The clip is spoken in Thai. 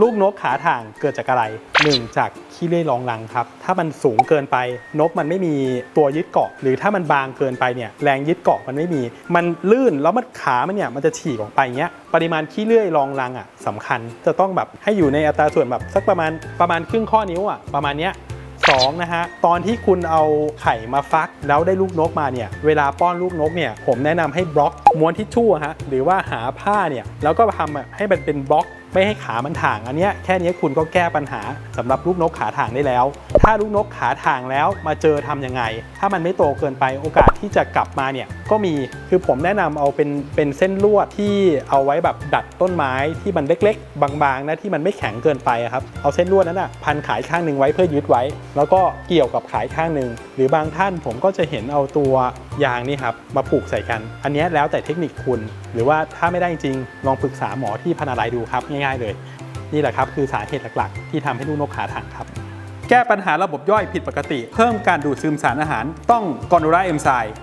ลูกนกขาถ่างเกิดจากอะไร 1 จากขี้เลื่อยรองรังครับ ถ้ามันสูงเกินไปนกมันไม่มีตัวยึดเกาะ หรือถ้ามันบางเกินไปเนี่ยแรงยึดเกาะมันไม่มี มันลื่นแล้วมันขามันเนี่ยมันจะฉีกออกไปเงี้ยปริมาณขี้เลื่อยรองรังอะสำคัญจะต้องแบบให้อยู่ในอัตราส่วนแบบสักประมาณประมาณครึ่งข้อนิ้วอะประมาณเนี้ยสองนะฮะตอนที่คุณเอาไข่มาฟักแล้วได้ลูกนกมาเนี่ยเวลาป้อนลูกนกเนี่ยผมแนะนำให้บล็อกม้วนทิชชู่ฮะหรือว่าหาผ้าเนี่ยแล้วก็ทำให้มันเป็นบล็อก ไม่ให้ขามันถ่าง อันเนี้ยแค่นี้คุณก็แก้ปัญหาสำหรับลูกนกขาถ่างได้แล้ว ถ้าลูกนกขาถ่างแล้วมาเจอทำยังไง ถ้ามันไม่โตเกินไปโอกาสที่จะกลับมาเนี่ยก็มีคือผมแนะนำเอาเป็นเป็นเส้นลวดที่เอาไว้แบบดัดต้นไม้ที่มันเล็ก ๆ บางๆนะที่มันไม่แข็งเกินไปครับเอาเส้นลวดนั้นอะพันขายข้างหนึ่งไว้เพื่อยึดไว้ แล้วก็เกี่ยวกับขายข้างหนึ่งหรือบางท่านผมก็จะเห็นเอาตัวยางนี่ครับมาผูกใส่กัน อันเนี้ยแล้วแต่เทคนิคคุณ หรือว่าถ้าไม่ได้จริงลองปรึกษาหมอที่พนาลัยดูครับง่ายๆเลย นี่แหละครับคือสาเหตุหลักๆ ที่ทำให้ลูกนกขาถังครับ แก้ปัญหาระบบย่อยผิดปกติ เพิ่มการดูดซึมสารอาหารต้องกอนูราเอนไซม์